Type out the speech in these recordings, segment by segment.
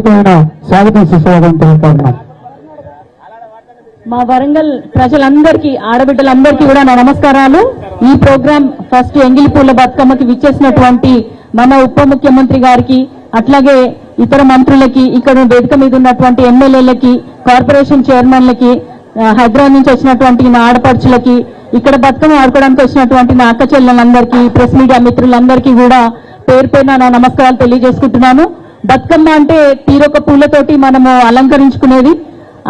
హృదయపూర్వకమైన స్వాగతం సుస్వాగతం తెలుపుతున్నాం మా వరంగల్ ప్రజలందరికీ ఆడబిడ్డలందరికీ కూడా నా నమస్కారాలు. ఈ ప్రోగ్రాం ఫస్ట్ ఎంగిలిపూల బతుకమ్మకి విచ్చేసినటువంటి మన ఉప ముఖ్యమంత్రి గారికి అట్లాగే ఇతర మంత్రులకి ఇక్కడ వేదిక మీద ఉన్నటువంటి ఎమ్మెల్యేలకి కార్పొరేషన్ చైర్మన్లకి హైదరాబాద్ నుంచి వచ్చినటువంటి నా ఆడపడుచులకి ఇక్కడ బతుకమ్మ ఆడుకోవడానికి వచ్చినటువంటి నా అక్క చెల్లెలందరికీ ప్రెస్ మీడియా మిత్రులందరికీ కూడా పేరు పేరున నా నమస్కారాలు తెలియజేసుకుంటున్నాను. బతుకమ్మ అంటే తీరొక పూలతోటి మనము అలంకరించుకునేది.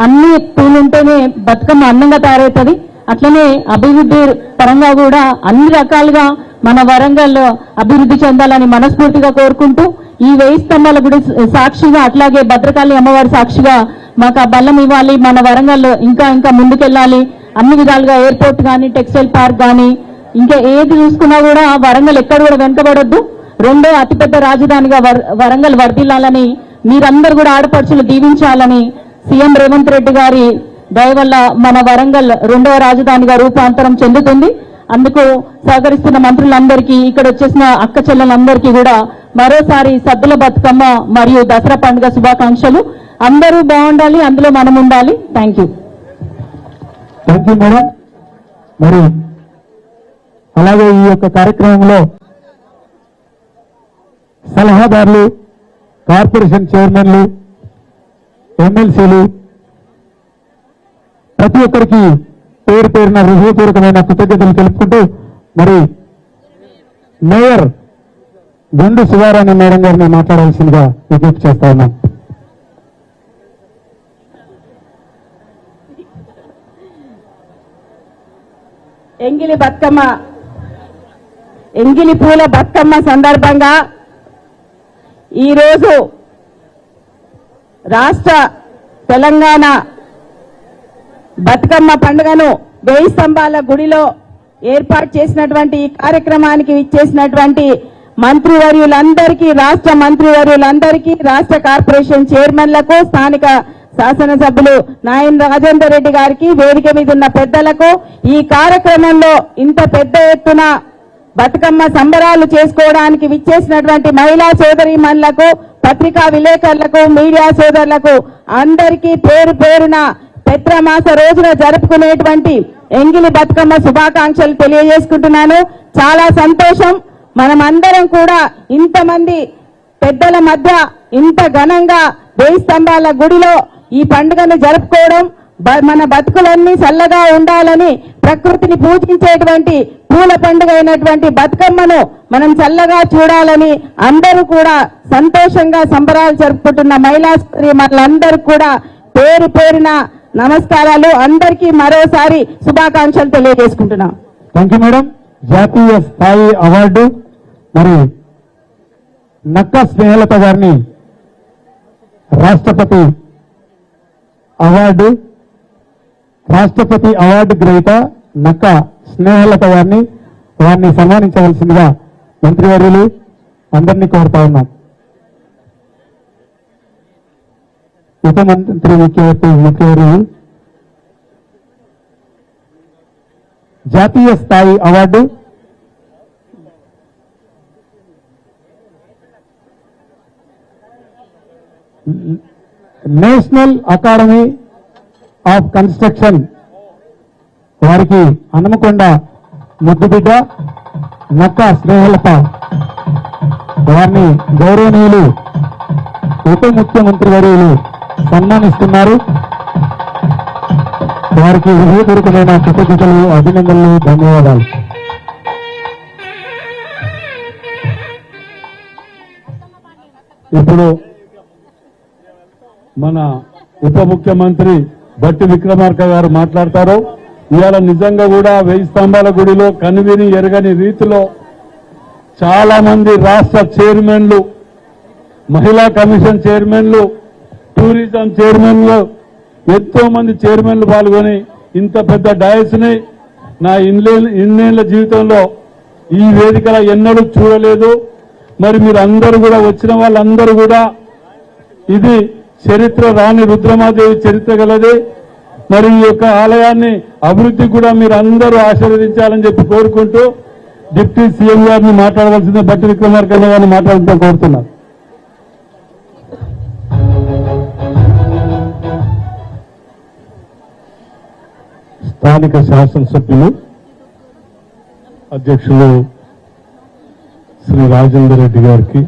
అన్ని పూలుంటేనే బతుకమ్మ అందంగా తయారవుతుంది. అట్లనే అభివృద్ధి పరంగా కూడా అన్ని రకాలుగా మన వరంగల్ అభివృద్ధి చెందాలని మనస్ఫూర్తిగా కోరుకుంటూ ఈ వెయ్యి స్తంభాల గుడి సాక్షిగా అట్లాగే భద్రకాళి అమ్మవారి సాక్షిగా మాకు ఆ బల్లం ఇవ్వాలి. మన వరంగల్ ఇంకా ఇంకా ముందుకెళ్ళాలి. అన్ని విధాలుగా ఎయిర్పోర్ట్ కానీ టెక్స్టైల్ పార్క్ కానీ ఇంకా ఏది చూసుకున్నా కూడా వరంగల్ ఎక్కడ కూడా వెనుకబడొద్దు. రెండో అతిపెద్ద రాజధానిగా వర- వరంగల్ వర్ధిల్లాలని మీరందరూ కూడా ఆడపడుచులు దీవించాలని సీఎం రేవంత్ రెడ్డి గారి దయ వల్ల మన వరంగల్ రెండవ రాజధానిగా రూపాంతరం చెందుతుంది. అందుకు సహకరిస్తున్న మంత్రులందరికీ ఇక్కడ వచ్చేసిన అక్క చెల్లెలందరికీ కూడా మరోసారి సద్దుల బతుకమ్మ మరియు దసరా పండుగ శుభాకాంక్షలు. అందరూ బాగుండాలి అందులో మనం ఉండాలి. Thank you thank you madam మరి అలాగే ఈ యొక్క కార్యక్రమంలో సలహాదారులు కార్పొరేషన్ చైర్మన్లు ఎమ్మెల్సీలు ప్రతి ఒక్కరికి పేరు పేరున హృదయపూర్వకమైన కృతజ్ఞతలు తెలుపుకుంటూ మరి మేయర్ గుండు శివారాణి మేడం గారిని మాట్లాడాల్సిందిగా విజ్ఞప్తి చేస్తా ఉన్నాం. ఎంగిలి బతుకమ్మ ఎంగిలి పూల బతుకమ్మ సందర్భంగా ఈరోజు రాష్ట్ర తెలంగాణ బతుకమ్మ పండుగను వేయి స్తంభాల గుడిలో ఏర్పాటు చేసినటువంటి ఈ కార్యక్రమానికి ఇచ్చేసినటువంటి మంత్రివర్యులందరికీ రాష్ట్ర మంత్రివర్యులందరికీ రాష్ట్ర కార్పొరేషన్ చైర్మన్లకు స్థానిక శాసనసభ్యులు నాయన్ రాజేందర్ రెడ్డి గారికి వేదిక మీద ఉన్న పెద్దలకు ఈ కార్యక్రమంలో ఇంత పెద్ద ఎత్తున బతుకమ్మ సంబరాలు చేసుకోవడానికి విచ్చేసినటువంటి మహిళా సోదరీమణులకు పత్రికా విలేకరులకు మీడియా సోదరులకు అందరికీ పేరు పేరున పెత్రమాస రోజున జరుపుకునేటువంటి ఎంగిలి బతుకమ్మ శుభాకాంక్షలు తెలియజేసుకుంటున్నాను. చాలా సంతోషం. మనమందరం కూడా ఇంతమంది పెద్దల మధ్య ఇంత ఘనంగా వేయి స్తంభాల గుడిలో ఈ పండుగను జరుపుకోవడం మన బతుకులన్నీ చల్లగా ఉండాలని ప్రకృతిని పూజించేటువంటి పూల పండుగ అయినటువంటి బతుకమ్మను మనం చల్లగా చూడాలని అందరూ కూడా సంతోషంగా సంబరాలు జరుపుకుంటున్న మహిళా మనందరూ కూడా పేరు పేరున నమస్కారాలు. అందరికీ మరోసారి శుభాకాంక్షలు తెలియజేసుకుంటున్నాం. థ్యాంక్ యూ మేడం జాతీయ స్థాయి అవార్డు. మరి నక్క స్నేహలత గారిని రాష్ట్రపతి అవార్డు. రాష్ట్రపతి అవార్డు గ్రహీత నక్క స్నేహలత వారిని వారిని సన్మానించవలసిందిగా మంత్రివర్యులు అందరినీ కోరుతా ఉన్నాం. ఉప మంత్రి ముఖ్యవర్తి ముఖ్యవర్యులు జాతీయ స్థాయి award national academy of construction. వారికి హనుమకొండ ముద్దుబిడ్డ నక్క స్నేహలత వారిని గౌరవనీయులు ఉప ముఖ్యమంత్రి వర్యులు సన్మానిస్తున్నారు. వారికి హృదయపూర్వకమైన కృతజ్ఞతలు అభినందనలు ధన్యవాదాలు. ఇప్పుడు మన ఉప ముఖ్యమంత్రి బట్టి విక్రమార్క గారు మాట్లాడతారు. ఇవాళ నిజంగా కూడా వెయ్యి స్తంభాల గుడిలో కనివిని ఎరగని రీతిలో చాలా మంది రాష్ట్ర చైర్మన్లు మహిళా కమిషన్ చైర్మన్లు టూరిజం చైర్మన్లు ఎంతో మంది చైర్మన్లు పాల్గొని ఇంత పెద్ద డయస్ని నా ఇన్లే ఇన్నేళ్ళ జీవితంలో ఈ వేదికల ఎన్నడూ చూడలేదు. మరి మీరు అందరూ కూడా వచ్చిన వాళ్ళందరూ కూడా ఇది చరిత్ర రాణి రుద్రమాదేవి చరిత్ర గలదే. మరి ఈ యొక్క ఆలయాన్ని అభివృద్ధి కూడా మీరు అందరూ ఆశీర్వదించాలని చెప్పి కోరుకుంటూ డిప్యూటీ సీఎం గారిని మాట్లాడవలసిందే బట్టి విక్రమార్కన్న గారిని మాట్లాడుతూ కోరుతున్నారు స్థానిక శాసనసభ్యులు అధ్యక్షులు శ్రీ రాజేందర్ రెడ్డి గారికి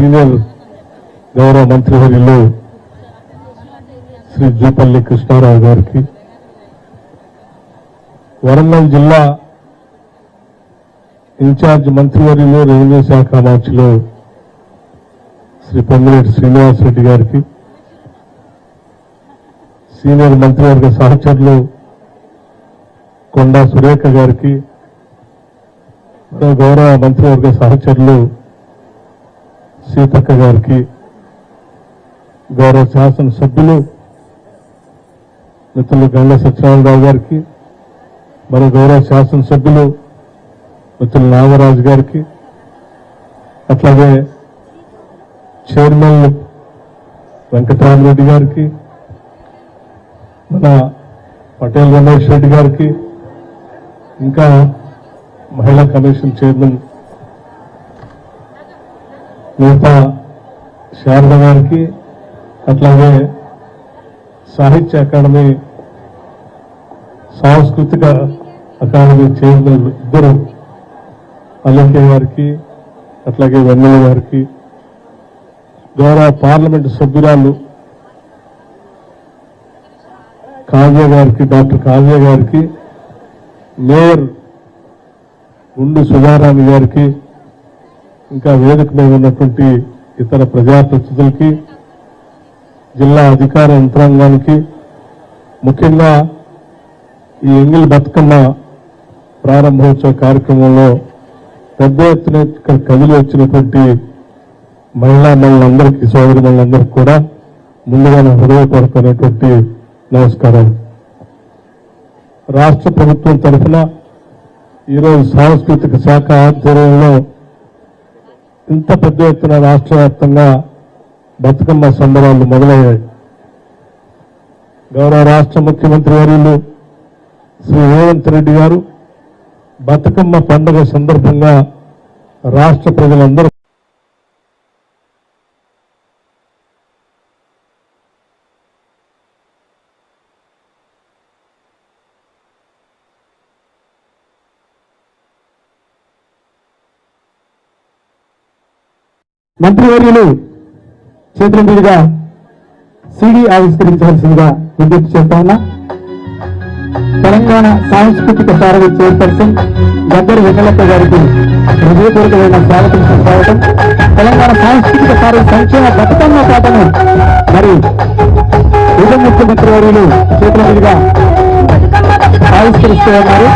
సీనియర్ గౌరవ మంత్రివర్యులు శ్రీ జూపల్లి కృష్ణారావు గారికి. వరంగల్ జిల్లా ఇన్ఛార్జ్ మంత్రివర్యులు రెవెన్యూ శాఖ మార్చిలో శ్రీ పొంగిరెడ్డి శ్రీనివాసరెడ్డి గారికి. సీనియర్ మంత్రివర్గ సహచరులు కొండా సురేఖ గారికి. గౌరవ మంత్రివర్గ సహచరులు సీతక్క గారికి గౌరవ శాసనసభ్యులు మిత్రులు గంగ సత్యనారాయణరావు గారికి మరి గౌరవ శాసనసభ్యులు మిత్రులు నాగరాజు గారికి అట్లాగే చైర్మన్ వెంకటరామరెడ్డి గారికి మన పటేల్ రమేష్ రెడ్డి గారికి ఇంకా మహిళా కమిషన్ చైర్మన్ మిగతా శారద గారికి అట్లాగే సాహిత్య అకాడమీ సాంస్కృతిక అకాడమీ చైర్మన్ ఇద్దరు అలంకే గారికి అట్లాగే వెన్నెల గారికి గౌరవ పార్లమెంటు సభ్యురాలు కావ్య గారికి డాక్టర్ కావ్య గారికి మేయర్ గుండు సుధారాణి గారికి ఇంకా వేదిక మీద ఉన్నటువంటి ఇతర ప్రజాప్రతినిధులకి జిల్లా అధికార యంత్రాంగానికి ముఖ్యంగా ఈ ఎంగిల్ బతుకమ్మ ప్రారంభోత్సవ కార్యక్రమంలో పెద్ద ఎత్తున ఇక్కడ కదిలి వచ్చినటువంటి మహిళా మనందరికీ సోదరి మనందరికీ కూడా ముందుగా నా హృదయపూర్వకమైనటువంటి నమస్కారం రాష్ట్ర ప్రభుత్వం తరఫున ఈరోజు సాంస్కృతిక శాఖ ఆధ్వర్యంలో ఇంత పెద్ద ఎత్తున రాష్ట్ర వ్యాప్తంగా బతుకమ్మ సంబరాలు మొదలయ్యాయి. గౌరవ రాష్ట్ర ముఖ్యమంత్రి వర్యులు శ్రీ రేవంత్ రెడ్డి గారు బతుకమ్మ పండుగ సందర్భంగా రాష్ట్ర ప్రజలందరూ మంత్రివర్యులు చేతుల మీదుగా సిడి ఆవిష్కరించాల్సిందిగా విజ్ఞప్తి చేస్తా ఉన్నా. తెలంగాణ సాంస్కృతిక సారథి చైర్పర్సన్ గద్దరి వెంకలక్క గారికి హృదయపూర్వకమైన స్వాగతం స్వాగతం. తెలంగాణ సాంస్కృతిక సారథి సంక్షేమ బతుకమ్మ పాటను మరి ఉప ముఖ్యమంత్రి వర్యులు చేతుల మీదుగా బతుకమ్మ ఆవిష్కరిస్తూ ఉన్నారు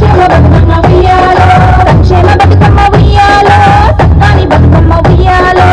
సంక్షేమ బతుకమ్మ ఉయ్యాలో సంక్షేమ బతుకమ్మ ఉయ్యాలో సత్తాని బతుకమ్మ ఉయ్యాలో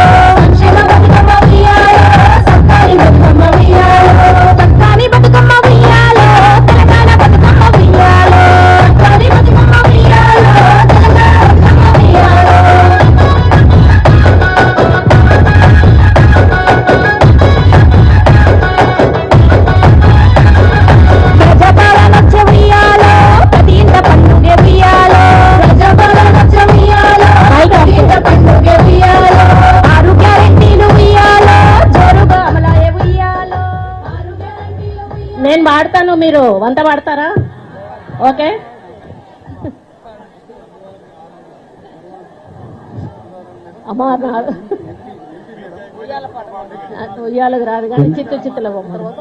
చిత్తు చిత్తుల బొమ్మ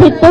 చిత్తు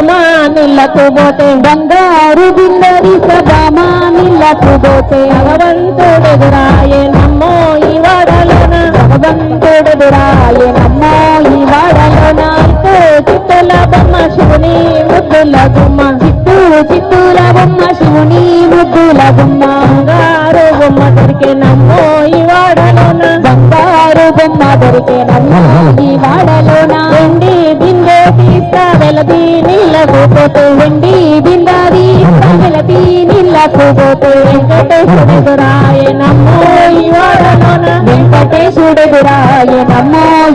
నీళ్ళకు పోతే బంగారు బిందె తీసుకురామా నీళ్ళకు పోతే భగవంతుడెదురాయే నమ్మో ఈ వాడలోన. భగవంతుడెదురాయే నమ్మో ఈ వాడలోన. చిత్తూ చిత్తుల బొమ్మ శివుని ముద్దుల గుమ్మ చిత్తూ చిత్తుల బొమ్మ శివుని ముద్దుల గుమ్మ బంగారు బొమ్మ దొరికే నమ్మో ఈ వాడలోన. బంగారు ఈ వాడలోన. వెండి బిందె తీస్తా వెలది నీళ్ళకు పోతే. వెండి వెలది నీళ్ళకు పోతే.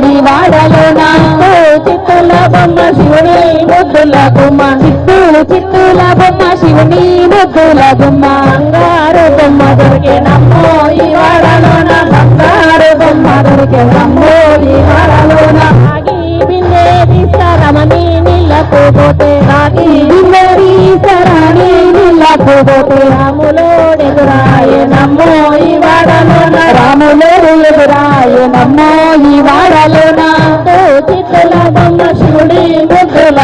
ఈ వాడలోన. ముద్దుల బొమ్మ చిత్తూ చిత్తుల బొమ్మ శివుని ముద్దుల బొమ్మ బంగారు బొమ్మ దొరికేనమ్మో ఈ వాడలోన బంగారు బొమ్మ దొరికేనమ్మో ఈ వాడలోన. రాగి బిందె తీస్తారమని నీళ్ళకు పోతే రాగి. బిందె తీస్తారని నీళ్ళకు పోతే రాములోడెదురాయనమ్మో ఈ వాడలోన. రాములోడు ఎదురాయనమ్మో ఈ వాడలోన. చిత్తుల బొమ్మ శివుడి ముద్దుల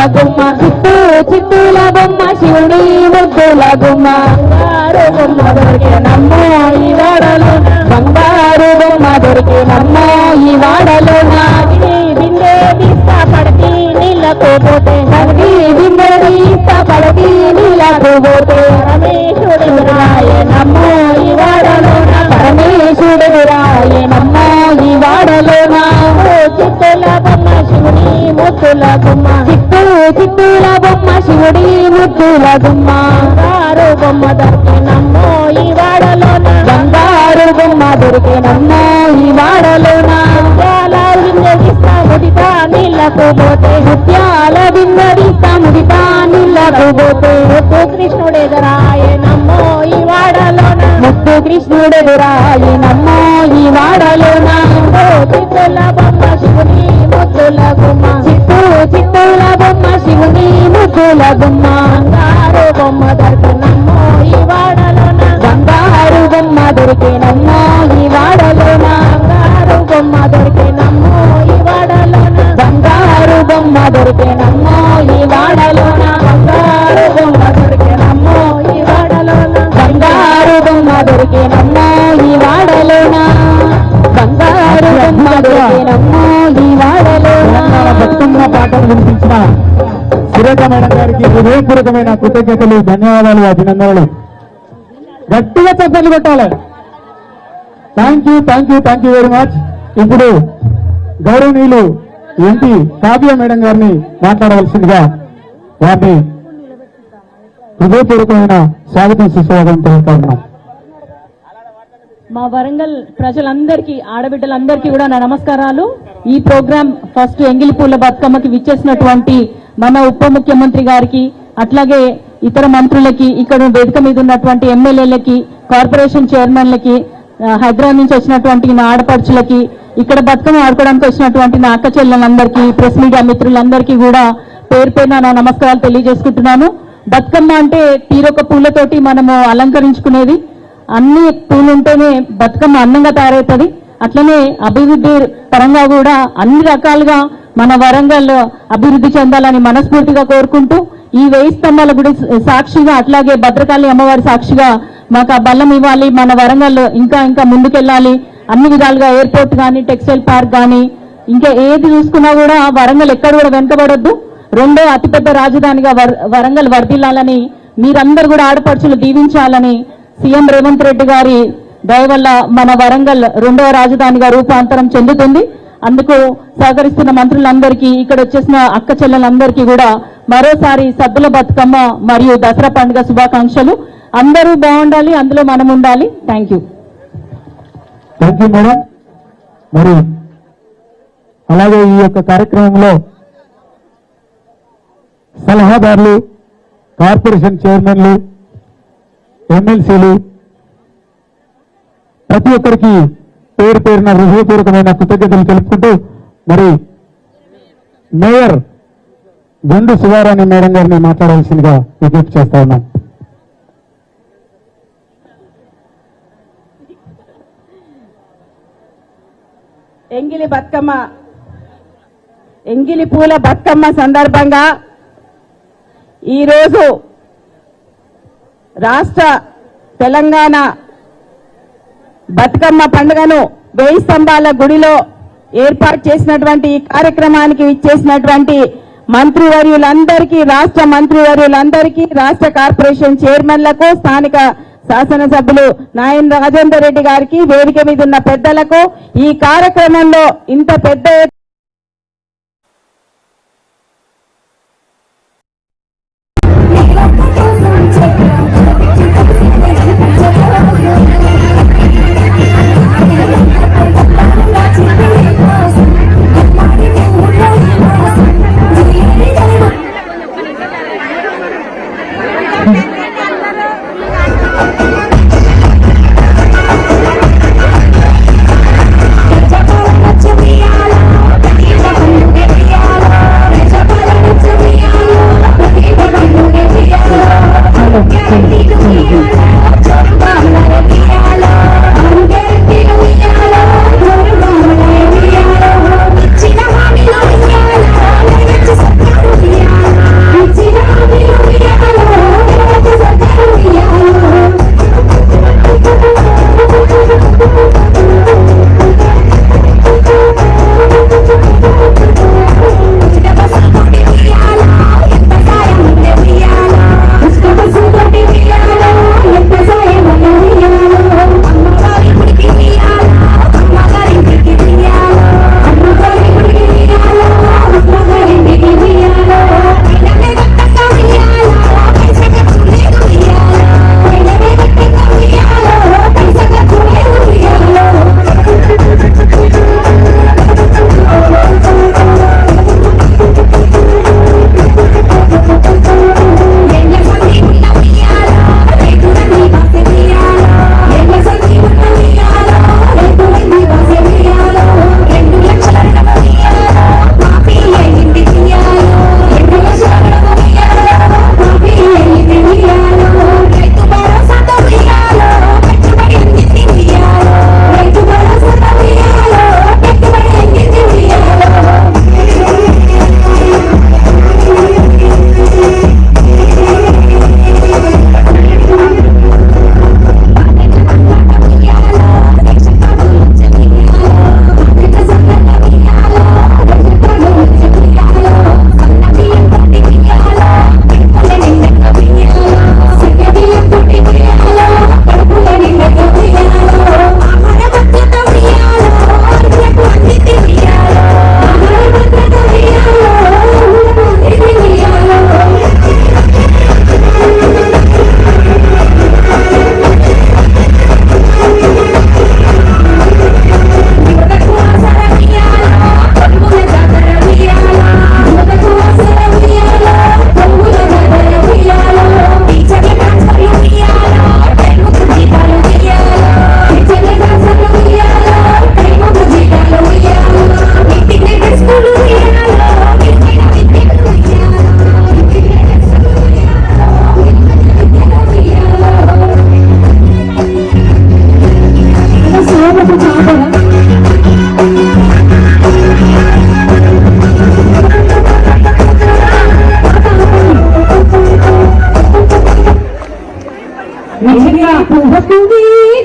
బొమ్మ చుట్టూ చిత్తుల బొమ్మ శివుడి ముద్దుల బొమ్మ బంగారు బొమ్మ దొరికేనమ్మో ఈ వాడలోన బంగారు బొమ్మ దొరికేనమ్మో ఈ వాడలోన బిందె తీస్తా పడతి నీళ్ళకు పోతే. పడతి బిందె తీస్తా పడతి నీళ్ళకు పోతే. పరమేశ్వరుడు రాయనమ్మో ఈ పరమేశ్వరుడు రాయనమ్మో ఈ బొమ్మ శివుని ముద్దుల బొమ్మ చిత్తుల బొమ్మ శివుడి ముద్దుల గుమ్మ బంగారు బొమ్మ దొరికినమ్మో ఈ వాడలోన. బంగారు బొమ్మ దొరికినమ్మో ఈ వాడలోన. ముత్యాల విందగిస్తా ముదితా నీళ్ళకు పోతే ముత్యాల విందగిస్తా ముదితా పోతే ముద్దు కృష్ణుడెదరాయనమ్మో ఈ వాడలోన ముద్దు కృష్ణుడెదరాయనమ్మో ఈ వాడలోన చిత్తుల బొమ్మ శివుని ముద్దుల గుమ్మ చిత్తూ చిత్తుల బొమ్మ శివుని ముద్దుల బొమ్మ బంగారు బొమ్మ దొరికినమ్మో ఈ వాడలోన బంగారు బొమ్మ దొరికినమ్మో ఈ వాడలోన బంగారు బొమ్మ దొరికినమ్మో ఈ వాడలోన బంగారు బొమ్మ దొరికినమ్మో సురేఖ మేడం గారికి హృదయపూర్వకమైన కృతజ్ఞతలు ధన్యవాదాలు అభినందనలు. గట్టిగా చప్పట్లు పెట్టాలి thank you thank you thank you very much ఇప్పుడు గౌరవనీయులు ఎంపీ కావ్య మేడం గారిని మాట్లాడవలసిందిగా వారిని హృదయపూర్వకమైన స్వాగతం సుస్వాగతం తెలుపుతున్నాం మా వరంగల్ ప్రజలందరికీ ఆడబిడ్డలందరికీ కూడా నా నమస్కారాలు. ఈ ప్రోగ్రాం ఫస్ట్ ఎంగిలిపూల బతుకమ్మకి విచ్చేసినటువంటి మన ఉప ముఖ్యమంత్రి గారికి అట్లాగే ఇతర మంత్రులకి ఇక్కడ వేదిక మీద ఉన్నటువంటి ఎమ్మెల్యేలకి కార్పొరేషన్ చైర్మన్లకి హైదరాబాద్ నుంచి వచ్చినటువంటి నా ఆడపడుచులకి ఇక్కడ బతుకమ్మ ఆడుకోవడానికి వచ్చినటువంటి నా అక్క చెల్లెలందరికీ ప్రెస్ మీడియా మిత్రులందరికీ కూడా పేరు పైన నా నమస్కారాలు తెలియజేసుకుంటున్నాను. బతుకమ్మ అంటే తీరొక పూలతోటి మనము అలంకరించుకునేది. అన్ని పూలు ఉంటేనే బతుకమ్మ అందంగా తయారవుతుంది. అట్లనే అభివృద్ధి పరంగా కూడా అన్ని రకాలుగా మన వరంగల్ అభివృద్ధి చెందాలని మనస్ఫూర్తిగా కోరుకుంటూ ఈ వెయ్యి స్తంభాల గుడి సాక్షిగా అట్లాగే భద్రకాళి అమ్మవారి సాక్షిగా మాకు ఆ బల్లం ఇవ్వాలి. మన వరంగల్ ఇంకా ఇంకా ముందుకెళ్ళాలి. అన్ని విధాలుగా ఎయిర్పోర్ట్ కానీ టెక్స్టైల్ పార్క్ కానీ ఇంకా ఏది చూసుకున్నా కూడా వరంగల్ ఎక్కడ కూడా వెనుకబడొద్దు. రెండో అతిపెద్ద రాజధానిగా వర- వరంగల్ వర్ధిల్లాలని మీరందరూ కూడా ఆడపడుచులు దీవించాలని సీఎం రేవంత్ రెడ్డి గారి దయ వల్ల మన వరంగల్ రెండవ రాజధానిగా రూపాంతరం చెందుతుంది. అందుకు సహకరిస్తున్న మంత్రులందరికీ ఇక్కడ వచ్చేసిన అక్క చెల్లెలందరికీ కూడా మరోసారి సద్దుల బతుకమ్మ మరియు దసరా పండుగ శుభాకాంక్షలు. అందరూ బాగుండాలి అందులో మనం ఉండాలి. Thank you thank you madam మరి అలాగే ఈ యొక్క కార్యక్రమంలో సలహాదారులు కార్పొరేషన్ చైర్మన్లు ఎమ్మెల్సీలు ప్రతి ఒక్కరికి పేరు పేరున హృదయపూర్వకమైన కృతజ్ఞతలు తెలుపుకుంటూ మరి మేయర్ గుండు శివారాణి మేడం గారిని మాట్లాడాల్సిందిగా విజ్ఞప్తి చేస్తా ఉన్నాం. ఎంగిలి బతుకమ్మ ఎంగిలి పూల బతుకమ్మ సందర్భంగా ఈరోజు రాష్ట్ర తెలంగాణ బతుకమ్మ పండుగను వేయి స్తంభాల గుడిలో ఏర్పాటు చేసినటువంటి ఈ కార్యక్రమానికి ఇచ్చేసినటువంటి మంత్రివర్యులందరికీ రాష్ట్ర మంత్రివర్యులందరికీ రాష్ట్ర కార్పొరేషన్ చైర్మన్లకు స్థానిక శాసనసభ్యులు నాయన్ రాజేందర్ రెడ్డి గారికి వేదిక మీద ఉన్న పెద్దలకు ఈ కార్యక్రమంలో ఇంత పెద్ద ఎత్తున పువ్వకుని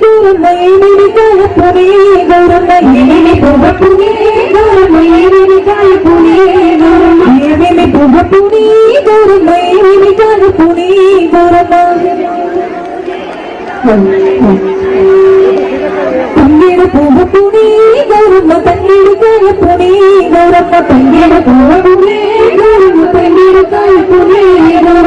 దూరమైనది కలుపుని దూరమైనది పువ్వకుని దూరమైనది కలుపుని దూరమైనది పువ్వకుని దూరమైనది కలుపుని తంగిడు పువ్వుకుని గౌరమ్మ తంగిడు కలుపుని గౌరమ్మ తంగిడు గౌరమ్మ తంగిడు కలుపుని గౌరమ్మ తంగిడు సిటికి తాటసులు గౌరమ్మ గౌరమ్మ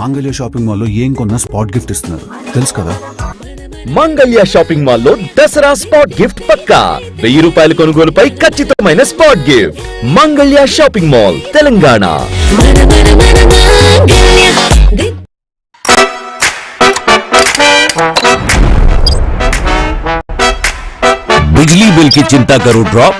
మాంగళ్య షాపింగ్ మాల్లో ఏం కొన్నా స్పాట్ గిఫ్ట్ ఇస్తున్నారు తెలుసు కదా మంగళ్య షాపింగ్ మాల్ లో దసరా స్పాట్ గిఫ్ట్ పక్కా వెయ్యి రూపాయల కొనుగోలుపై ఖచ్చితమైన spot gift Mangalya shopping mall Telangana बिजली बिल की चिंता करो ड्रॉप